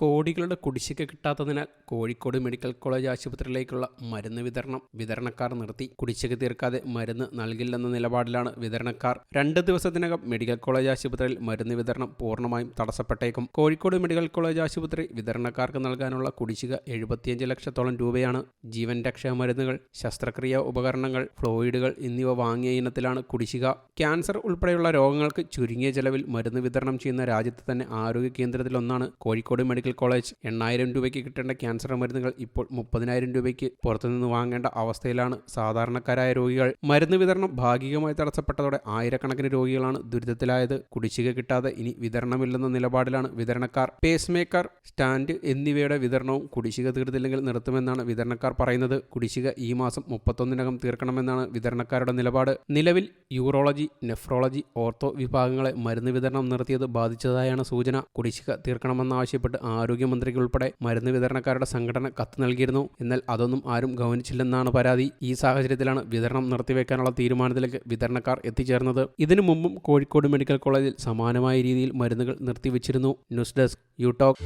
കോടികളുടെ കുടിശ്ശിക കിട്ടാത്തതിനാൽ കോഴിക്കോട് മെഡിക്കൽ കോളേജ് ആശുപത്രിയിലേക്കുള്ള മരുന്ന് വിതരണം വിതരണക്കാർ നിർത്തി. കുടിശ്ശിക തീർക്കാതെ മരുന്ന് നൽകില്ലെന്ന നിലപാടിലാണ് വിതരണക്കാർ. രണ്ട് ദിവസത്തിനകം മെഡിക്കൽ കോളേജ് ആശുപത്രിയിൽ മരുന്ന് വിതരണം പൂർണമായും തടസ്സപ്പെട്ടേക്കും. കോഴിക്കോട് മെഡിക്കൽ കോളേജ് ആശുപത്രി വിതരണക്കാർക്ക് നൽകാനുള്ള കുടിശ്ശിക എഴുപത്തിയഞ്ച് ലക്ഷത്തോളം രൂപയാണ് ജീവൻ രക്ഷാ മരുന്നുകൾ ശസ്ത്രക്രിയ ഉപകരണങ്ങൾ ഫ്ലോയിഡുകൾ എന്നിവ വാങ്ങിയ ഇനത്തിലാണ് കുടിശ്ശിക. ക്യാൻസർ ഉൾപ്പെടെയുള്ള രോഗങ്ങൾക്ക് ചുരുങ്ങിയ ചെലവിൽ മരുന്ന് വിതരണം ചെയ്യുന്ന രാജ്യത്തെ തന്നെ ആരോഗ്യ കേന്ദ്രത്തിലൊന്നാണ് കോഴിക്കോട് മെഡിക്കൽ കോളേജ് എണ്ണായിരം രൂപയ്ക്ക് കിട്ടേണ്ട ക്യാൻസർ മരുന്നുകൾ ഇപ്പോൾ മുപ്പതിനായിരം രൂപയ്ക്ക് പുറത്തുനിന്ന് വാങ്ങേണ്ട അവസ്ഥയിലാണ് സാധാരണക്കാരായ രോഗികൾ. മരുന്ന് വിതരണം ഭാഗികമായി തടസ്സപ്പെട്ടതോടെ ആയിരക്കണക്കിന് രോഗികളാണ് ദുരിതത്തിലായത്. കുടിശ്ശിക കിട്ടാതെ ഇനി വിതരണമില്ലെന്ന നിലപാടിലാണ് വിതരണക്കാർ. പേസ് മേക്കർ സ്റ്റാൻഡ് എന്നിവയുടെ വിതരണവും കുടിശ്ശിക തീർത്തില്ലെങ്കിൽ നിർത്തുമെന്നാണ് വിതരണക്കാർ പറയുന്നത്. കുടിശ്ശിക ഈ മാസം മുപ്പത്തൊന്നിനകം തീർക്കണമെന്നാണ് വിതരണക്കാരുടെ നിലപാട്. നിലവിൽ യൂറോളജി നെഫ്രോളജി ഓർത്തോ വിഭാഗങ്ങളെ മരുന്ന് വിതരണം നിർത്തിയത് ബാധിച്ചതായാണ് സൂചന. കുടിശ്ശിക തീർക്കണമെന്നാവശ്യപ്പെട്ട് ആരോഗ്യമന്ത്രിക്ക് ഉൾപ്പെടെ മരുന്ന് വിതരണക്കാരുടെ സംഘടന കത്ത് നൽകിയിരുന്നു. എന്നാൽ അതൊന്നും ആരും ഗൗനിച്ചില്ലെന്നാണ് പരാതി. ഈ സാഹചര്യത്തിലാണ് വിതരണം നിർത്തിവെക്കാനുള്ള തീരുമാനത്തിലേക്ക് വിതരണക്കാർ എത്തിച്ചേർന്നത്. ഇതിനു മുമ്പും കോഴിക്കോട് മെഡിക്കൽ കോളേജിൽ സമാനമായ രീതിയിൽ മരുന്നുകൾ നിർത്തിവെച്ചിരുന്നു. News desk യൂടോക്ക്